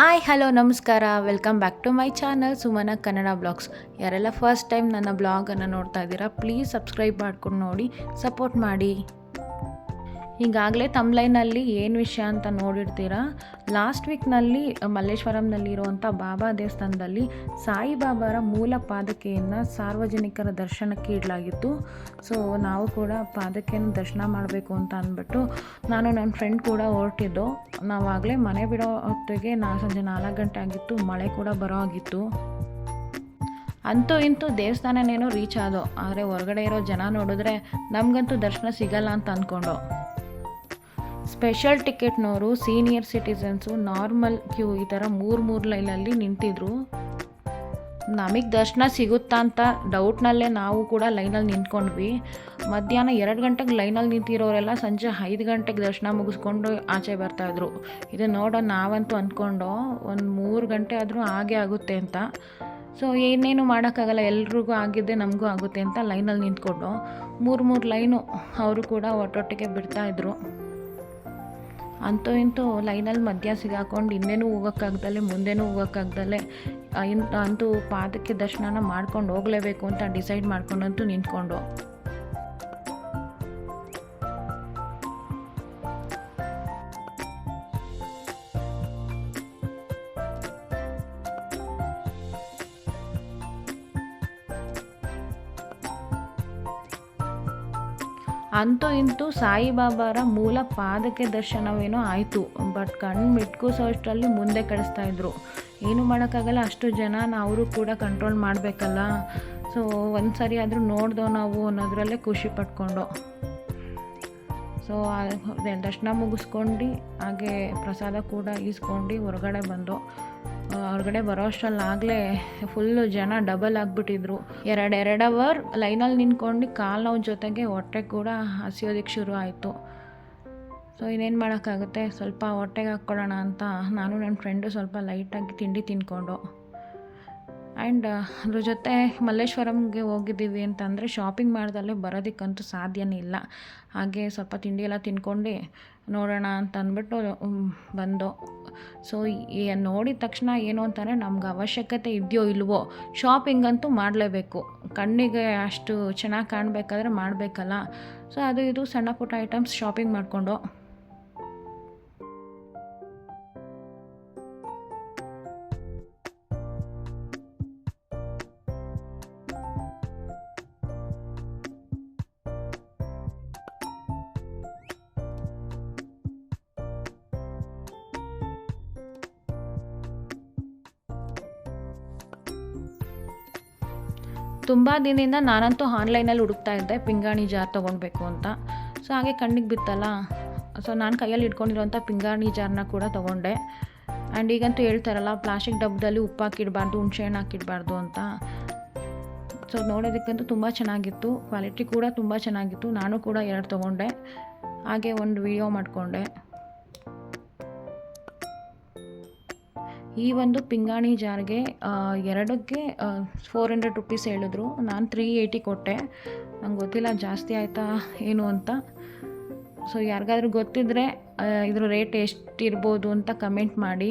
Hi hello ನಮಸ್ಕಾರ. Welcome back to my channel Sumana Kannada blogs ಯಾರೆಲ್ಲ first time ನನ್ನ ಬ್ಲಾಗನ್ನು ನೋಡ್ತಾ ಇದ್ದೀರಾ ಪ್ಲೀಸ್ ಸಬ್ಸ್ಕ್ರೈಬ್ ಮಾಡ್ಕೊಂಡು ನೋಡಿ ಸಪೋರ್ಟ್ ಮಾಡಿ. ಈಗಾಗಲೇ ತಮ್ಲೈನಲ್ಲಿ ಏನು ವಿಷಯ ಅಂತ ನೋಡಿರ್ತೀರಾ? ಲಾಸ್ಟ್ ವೀಕ್ನಲ್ಲಿ ಮಲ್ಲೇಶ್ವರಂನಲ್ಲಿರುವಂಥ ಬಾಬಾ ದೇವಸ್ಥಾನದಲ್ಲಿ ಸಾಯಿಬಾಬಾರ ಮೂಲ ಪಾದಕೆಯನ್ನು ಸಾರ್ವಜನಿಕರ ದರ್ಶನಕ್ಕೆ ಇಡಲಾಗಿತ್ತು. ಸೊ ನಾವು ಕೂಡ ಪಾದಕೆಯನ್ನು ದರ್ಶನ ಮಾಡಬೇಕು ಅಂತ ಅಂದ್ಬಿಟ್ಟು ನಾನು ನನ್ನ ಫ್ರೆಂಡ್ ಕೂಡ ಹೊರಟಿದ್ದು. ನಾವಾಗಲೇ ಮನೆ ಬಿಡೋ ಹೊತ್ತಿಗೆ ನಾಲ್ಕು ಸಂಜೆ ನಾಲ್ಕು ಗಂಟೆ ಆಗಿತ್ತು, ಮಳೆ ಕೂಡ ಬರೋ ಆಗಿತ್ತು ಅಂತೂ ಇಂತೂ ದೇವಸ್ಥಾನನೇನೋ ರೀಚ್ ಆದೋ ಆದರೆ ಹೊರಗಡೆ ಇರೋ ಜನ ನೋಡಿದ್ರೆ ನಮಗಂತೂ ದರ್ಶನ ಸಿಗಲ್ಲ ಅಂತ ಅಂದ್ಕೊಂಡು ಸ್ಪೆಷಲ್ ಟಿಕೆಟ್ನವರು ಸೀನಿಯರ್ ಸಿಟಿಸನ್ಸು ನಾರ್ಮಲ್ ಕ್ಯೂ ಈ ಥರ ಮೂರು ಮೂರು ಲೈನಲ್ಲಿ ನಿಂತಿದ್ರು. ನಮಗೆ ದರ್ಶನ ಸಿಗುತ್ತಾ ಅಂತ ಡೌಟ್ನಲ್ಲೇ ನಾವು ಕೂಡ ಲೈನಲ್ಲಿ ನಿಂತ್ಕೊಂಡ್ವಿ. ಮಧ್ಯಾಹ್ನ ಎರಡು ಗಂಟೆಗೆ ಲೈನಲ್ಲಿ ನಿಂತಿರೋರೆಲ್ಲ ಸಂಜೆ ಐದು ಗಂಟೆಗೆ ದರ್ಶನ ಮುಗಿಸ್ಕೊಂಡು ಆಚೆ ಬರ್ತಾಯಿದ್ರು ಇದು ನೋಡೋ ನಾವಂತೂ ಅಂದ್ಕೊಂಡು ಒಂದು ಮೂರು ಗಂಟೆ ಆದರೂ ಹಾಗೆ ಆಗುತ್ತೆ ಅಂತ. ಸೊ ಏನೇನು ಮಾಡೋಕ್ಕಾಗಲ್ಲ, ಎಲ್ರಿಗೂ ಆಗಿದ್ದೆ ನಮಗೂ ಆಗುತ್ತೆ ಅಂತ ಲೈನಲ್ಲಿ ನಿಂತ್ಕೊಂಡು. ಮೂರು ಮೂರು ಲೈನು ಅವರು ಕೂಡ ಒಟ್ಟೊಟ್ಟಿಗೆ ಬಿಡ್ತಾಯಿದ್ರು ಅಂತೂ ಇಂತೂ ಲೈನಲ್ಲಿ ಮಧ್ಯ ಸಿಗಾಕೊಂಡು ಇನ್ನೇನು ಹೋಗೋಕ್ಕಾಗ್ದಲೆ, ಮುಂದೆನೂ ಹೋಗೋಕ್ಕಾಗ್ದಲೆ ಅಂತೂ ಪಾದಕ್ಕೆ ದರ್ಶನನ ಮಾಡ್ಕೊಂಡು ಹೋಗಲೇಬೇಕು ಅಂತ ಡಿಸೈಡ್ ಮಾಡ್ಕೊಂಡಂತೂ ನಿಂತ್ಕೊಂಡು. ಅಂತೂ ಇಂತೂ ಸಾಯಿಬಾಬಾರ ಮೂಲ ಪಾದಕ್ಕೆ ದರ್ಶನವೇನೋ ಆಯಿತು. ಬಟ್ ಕಣ್ಣು ಮಿಟ್ಕೋಸೋಷ್ಟರಲ್ಲಿ ಮುಂದೆ ಕಳಿಸ್ತಾ ಇದ್ರು. ಏನು ಮಾಡೋಕ್ಕಾಗಲ್ಲ, ಅಷ್ಟು ಜನ ಅವರು ಕೂಡ ಕಂಟ್ರೋಲ್ ಮಾಡಬೇಕಲ್ಲ. ಸೊ ಒಂದು ಸರಿ ಆದರೂ ನೋಡ್ದೋ ನಾವು ಅನ್ನೋದ್ರಲ್ಲೇ ಖುಷಿ ಪಟ್ಕೊಂಡು. ಸೊ ದರ್ಶನ ಮುಗಿಸ್ಕೊಂಡು, ಹಾಗೆ ಪ್ರಸಾದ ಕೂಡ ಈಸ್ಕೊಂಡು ಹೊರಗಡೆ ಬಂದು ಹೊರಗಡೆ ಬರೋ ಅಷ್ಟರಲ್ಲಾಗಲೇ ಫುಲ್ಲು ಜನ ಡಬಲ್ ಆಗಿಬಿಟ್ಟಿದ್ರು. ಎರಡು ಎರಡು ಅವರ್ ಲೈನಲ್ಲಿ ನಿಂತ್ಕೊಂಡು ಕಾಲು ನೋವು ಜೊತೆಗೆ ಹೊಟ್ಟೆ ಕೂಡ ಹಸಿಯೋದಕ್ಕೆ ಶುರು ಆಯಿತು. ಸೊ ಇನ್ನೇನು ಮಾಡೋಕ್ಕಾಗುತ್ತೆ? ಸ್ವಲ್ಪ ಹೊಟ್ಟೆಗೆ ಹಾಕ್ಕೊಳ್ಳೋಣ ಅಂತ ನಾನು ನನ್ನ ಫ್ರೆಂಡು ಸ್ವಲ್ಪ ಲೈಟಾಗಿ ತಿಂಡಿ ತಿನ್ಕೊಂಡು. ಆ್ಯಂಡ್ ಅದ್ರ ಜೊತೆ ಮಲ್ಲೇಶ್ವರಂಗೆ ಹೋಗಿದ್ದೀವಿ ಅಂತಂದರೆ ಶಾಪಿಂಗ್ ಮಾಡ್ದಲ್ಲೇ ಬರೋದಕ್ಕಂತೂ ಸಾಧ್ಯನೇ ಇಲ್ಲ. ಹಾಗೆ ಸ್ವಲ್ಪ ತಿಂಡಿ ಎಲ್ಲ ತಿನ್ಕೊಂಡು ನೋಡೋಣ ಅಂತ ಅಂದ್ಬಿಟ್ಟು ಬಂದು. ಸೊ ನೋಡಿದ ತಕ್ಷಣ ಏನು ಅಂತಾರೆ ನಮ್ಗೆ ಅವಶ್ಯಕತೆ ಇದೆಯೋ ಇಲ್ವೋ ಶಾಪಿಂಗ್ ಅಂತೂ ಮಾಡಲೇಬೇಕು. ಕಣ್ಣಿಗೆ ಅಷ್ಟು ಚೆನ್ನಾಗಿ ಕಾಣಬೇಕಾದ್ರೆ ಮಾಡಬೇಕಲ್ಲ. ಸೊ ಅದು ಇದು ಸಣ್ಣ ಪುಟ್ಟ ಐಟಮ್ಸ್ ಶಾಪಿಂಗ್ ಮಾಡಿಕೊಂಡು ತುಂಬ ದಿನದಿಂದ ನಾನಂತೂ ಆನ್ಲೈನಲ್ಲಿ ಹುಡುಕ್ತಾ ಇದ್ದೆ, ಪಿಂಗಾಣಿ ಜಾರ್ ತೊಗೊಳ್ಬೇಕು ಅಂತ. ಸೊ ಹಾಗೆ ಕಣ್ಣಿಗೆ ಬಿತ್ತಲ್ಲ. ಸೊ ನಾನು ಕೈಯಲ್ಲಿ ಇಟ್ಕೊಂಡಿರೋಂಥ ಪಿಂಗಾಣಿ ಜಾರ್ನ ಕೂಡ ತೊಗೊಂಡೆ. ಆ್ಯಂಡ್ ಈಗಂತೂ ಹೇಳ್ತಾರಲ್ಲ ಪ್ಲಾಸ್ಟಿಕ್ ಡಬ್ಬದಲ್ಲಿ ಉಪ್ಪು ಹಾಕಿಡಬಾರ್ದು, ಹುಣ್ಸೆಹಣ್ಣು ಹಾಕಿಡಬಾರ್ದು ಅಂತ. ಸೊ ನೋಡೋದಕ್ಕಂತೂ ತುಂಬ ಚೆನ್ನಾಗಿತ್ತು. ಕ್ವಾಲಿಟಿ ಕೂಡ ತುಂಬ ಚೆನ್ನಾಗಿತ್ತು. ನಾನು ಕೂಡ ಎರಡು ತೊಗೊಂಡೆ. ಹಾಗೆ ಒಂದು ವಿಡಿಯೋ ಮಾಡಿಕೊಂಡೆ. ಈ ಒಂದು ಪಿಂಗಾಣಿ ಜಾರ್ಗೆ ಎರಡಕ್ಕೆ ಫೋರ್ ಹಂಡ್ರೆಡ್ ರುಪೀಸ್ ಹೇಳಿದ್ರು. ನಾನು ತ್ರೀ ಏಯ್ಟಿ ಕೊಟ್ಟೆ. ನಂಗೆ ಗೊತ್ತಿಲ್ಲ ಜಾಸ್ತಿ ಆಯಿತಾ ಏನು ಅಂತ. ಸೊ ಯಾರಿಗಾದ್ರೂ ಗೊತ್ತಿದ್ದರೆ ಇದ್ರ ರೇಟ್ ಎಷ್ಟಿರ್ಬೋದು ಅಂತ ಕಮೆಂಟ್ ಮಾಡಿ.